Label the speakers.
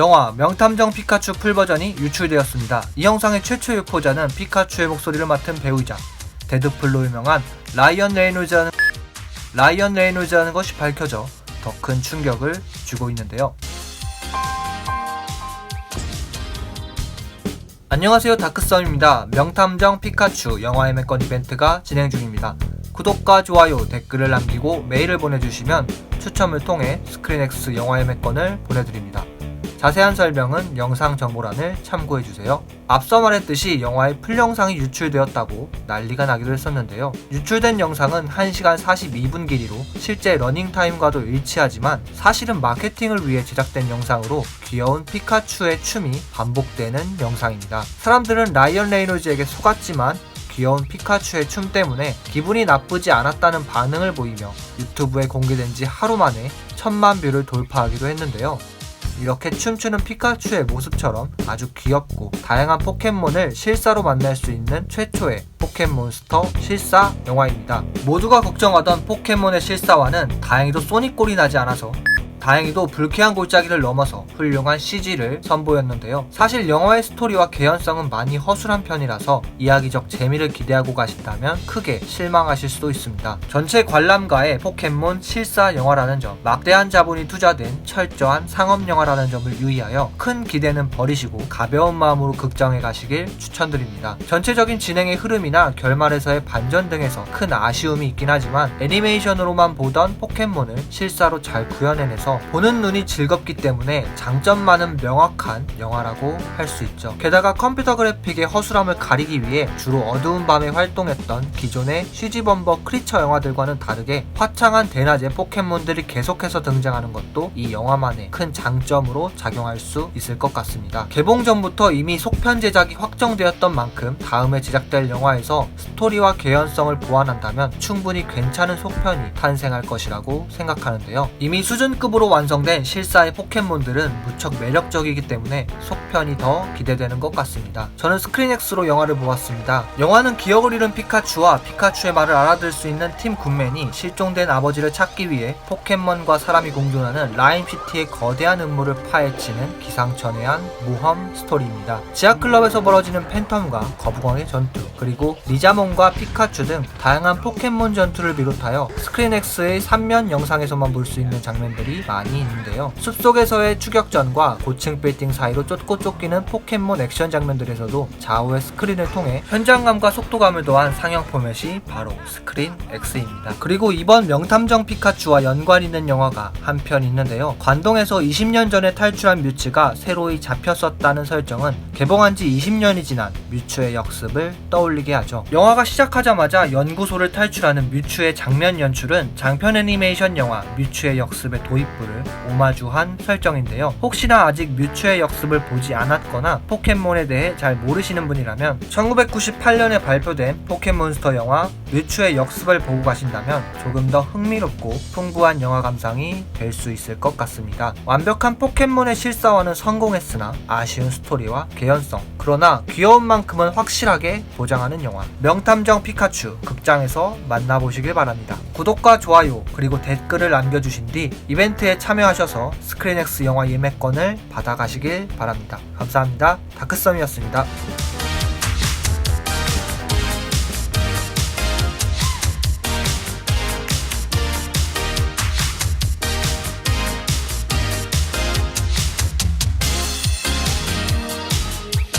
Speaker 1: 영화 명탐정 피카츄 풀버전이 유출되었습니다. 이 영상의 최초 유포자는 피카츄의 목소리를 맡은 배우이자 데드풀로 유명한 라이언 레이놀즈라는 라이언 레이놀즈라는 것이 밝혀져 더 큰 충격을 주고 있는데요. 안녕하세요 다크썸입니다. 명탐정 피카츄 영화 예매권 이벤트가 진행 중입니다. 구독과 좋아요, 댓글을 남기고 메일을 보내주시면 추첨을 통해 스크린X 영화 예매권을 보내드립니다. 자세한 설명은 영상 정보란을 참고해주세요. 앞서 말했듯이 영화의 풀영상이 유출되었다고 난리가 나기도 했었는데요. 유출된 영상은 1시간 42분 길이로 실제 러닝타임과도 일치하지만 사실은 마케팅을 위해 제작된 영상으로 귀여운 피카츄의 춤이 반복되는 영상입니다. 사람들은 라이언 레이놀즈에게 속았지만 귀여운 피카츄의 춤 때문에 기분이 나쁘지 않았다는 반응을 보이며 유튜브에 공개된 지 하루 만에 천만 뷰를 돌파하기도 했는데요. 이렇게 춤추는 피카츄의 모습처럼 아주 귀엽고 다양한 포켓몬을 실사로 만날 수 있는 최초의 포켓몬스터 실사 영화입니다. 모두가 걱정하던 포켓몬의 실사와는 다행히도 소닉골이 나지 않아서 다행히도 불쾌한 골짜기를 넘어서 훌륭한 CG를 선보였는데요. 사실 영화의 스토리와 개연성은 많이 허술한 편이라서 이야기적 재미를 기대하고 가신다면 크게 실망하실 수도 있습니다. 전체 관람가에 포켓몬 실사 영화라는 점, 막대한 자본이 투자된 철저한 상업 영화라는 점을 유의하여 큰 기대는 버리시고 가벼운 마음으로 극장에 가시길 추천드립니다. 전체적인 진행의 흐름이나 결말에서의 반전 등에서 큰 아쉬움이 있긴 하지만 애니메이션으로만 보던 포켓몬을 실사로 잘 구현해내서 보는 눈이 즐겁기 때문에 장점 많은 명확한 영화라고 할 수 있죠. 게다가 컴퓨터 그래픽의 허술함을 가리기 위해 주로 어두운 밤에 활동했던 기존의 쉬지범버 크리처 영화들과는 다르게 화창한 대낮에 포켓몬들이 계속해서 등장하는 것도 이 영화만의 큰 장점으로 작용할 수 있을 것 같습니다. 개봉 전부터 이미 속편 제작이 확정되었던 만큼 다음에 제작될 영화에서 스토리와 개연성을 보완한다면 충분히 괜찮은 속편이 탄생할 것이라고 생각하는데요. 이미 수준급으로 완성된 실사의 포켓몬들은 무척 매력적이기 때문에 속편이 더 기대되는 것 같습니다. 저는 스크린X로 영화를 보았습니다. 영화는 기억을 잃은 피카츄와 피카츄의 말을 알아들 수 있는 팀 굿맨이 실종된 아버지를 찾기 위해 포켓몬과 사람이 공존하는 라임시티의 거대한 음모를 파헤치는 기상천외한 모험 스토리입니다. 지하클럽에서 벌어지는 팬텀과 거북왕의 전투, 그리고 리자몽과 피카츄 등 다양한 포켓몬 전투를 비롯하여 스크린X의 3면 영상에서만 볼 수 있는 장면들이 많이 있는데요. 숲속에서의 추격전과 고층 빌딩 사이로 쫓고 쫓기는 포켓몬 액션 장면들에서도 좌우의 스크린을 통해 현장감과 속도감을 더한 상영 포맷이 바로 스크린 X입니다. 그리고 이번 명탐정 피카츄와 연관 있는 영화가 한 편 있는데요. 관동에서 20년 전에 탈출한 뮤츠가 새로이 잡혔었다는 설정은 개봉한 지 20년이 지난 뮤츠의 역습을 떠올리게 하죠. 영화가 시작하자마자 연구소를 탈출하는 뮤츠의 장면 연출은 장편 애니메이션 영화 뮤츠의 역습의 도입 부를 오마주한 설정인데요. 혹시나 아직 뮤츠의 역습을 보지 않았거나 포켓몬에 대해 잘 모르시는 분이라면 1998년에 발표된 포켓몬스터 영화 뮤츠의 역습을 보고 가신다면 조금 더 흥미롭고 풍부한 영화 감상이 될 수 있을 것 같습니다. 완벽한 포켓몬의 실사화는 성공했으나 아쉬운 스토리와 개연성 그러나 귀여운 만큼은 확실하게 보장하는 영화 명탐정 피카츄 극 장에서 만나보시길 바랍니다. 구독과 좋아요 그리고 댓글을 남겨주신 뒤 이벤트에 참여하셔서 스크린X 영화 예매권을 받아가시길 바랍니다. 감사합니다. 다크썸이었습니다.